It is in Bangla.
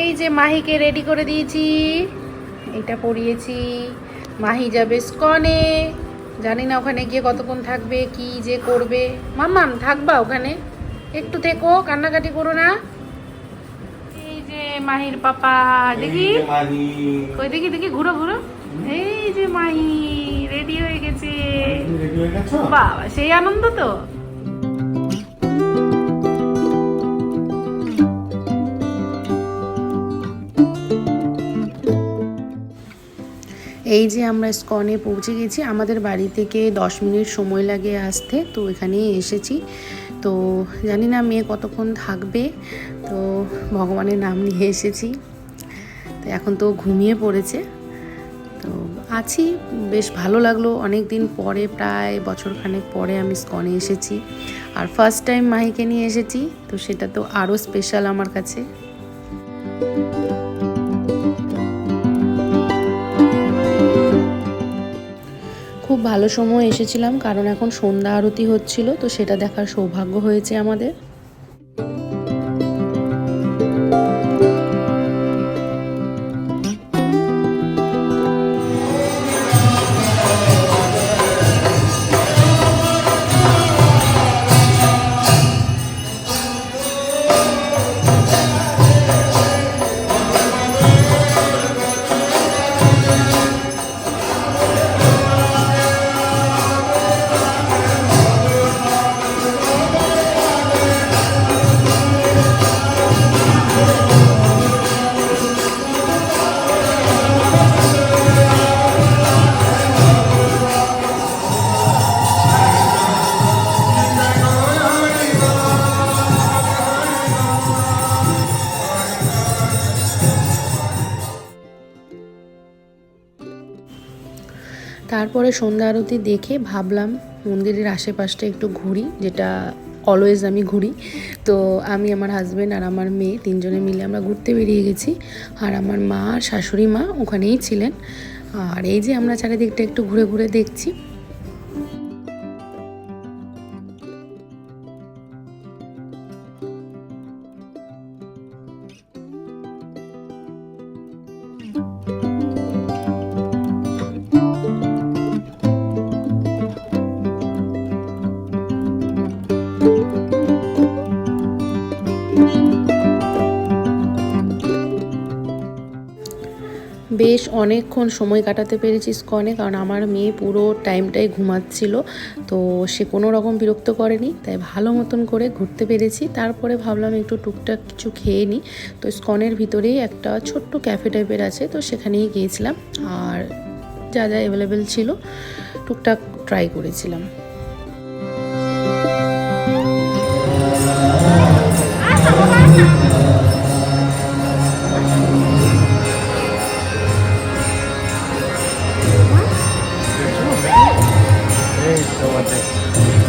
এই যে মাহিকে রেডি করে দিয়েছি। এটা পরিয়েছি। মাহি যাবে স্কনে। জানি না ওখানে গিয়ে কতক্ষণ থাকবে কি যে করবে। মাম্মাম থাকবা ওখানে? একটু থেকো কান্নাকাটি করো না। এই যে মাহির পাপা দেখি? কই দেখি দেখি ঘুরো ঘুরো। এই যে মাহি রেডি হয়ে গেছে। বাবা সেই আনন্দ তো। এই যে আমরা স্কনে পৌঁছে গেছি, আমাদের বাড়ি থেকে দশ মিনিট সময় লাগে আসতে, তো এখানেই এসেছি। তো জানি না মেয়ে কতক্ষণ থাকবে, তো ভগবানের নাম নিয়ে এসেছি। তো এখন তো ঘুমিয়ে পড়েছে। তো আছি, বেশ ভালো লাগল। অনেক দিন পরে, প্রায় বছরখানেক পরে আমি স্কনে এসেছি। আর ফার্স্ট টাইম মাহিকে নিয়ে এসেছি, তো সেটা তো আরও স্পেশাল আমার কাছে। খুব ভালো সময় এসেছিলাম, কারণ এখন সন্ধ্যা আরতি হচ্ছিল, তো সেটা দেখার সৌভাগ্য হয়েছে আমাদের। তারপরে সন্ধ্যা আরতি দেখে ভাবলাম মন্দিরের আশেপাশটা একটু ঘুরি, যেটা অলওয়েজ আমি ঘুরি। তো আমি, আমার হাজব্যান্ড আর আমার মেয়ে তিনজনে মিলে আমরা ঘুরতে বেরিয়ে গেছি। আর আমার মা আর শাশুড়ি মা ওখানেই ছিলেন। আর এই যে আমরা চারিদিকটা একটু ঘুরে ঘুরে দেখছি বেশ অনেকক্ষণ সময় কাটাতে পেরেছি স্কনে, কারণ আমার মেয়ে পুরো টাইমটাই ঘুমাচ্ছিল, তো সে কোনো রকম বিরক্ত করেনি, তাই ভালো মতন করে ঘুরতে পেরেছি। তারপরে ভাবলাম একটু টুকটাক কিছু খেয়ে নিই, তো স্কনের ভিতরেই একটা ছোট্ট ক্যাফে টাইপের আছে, তো সেখানেই গিয়েছিলাম, আর যা যা অ্যাভেলেবেল ছিল টুকটাক ট্রাই করেছিলাম। এই তোমাদের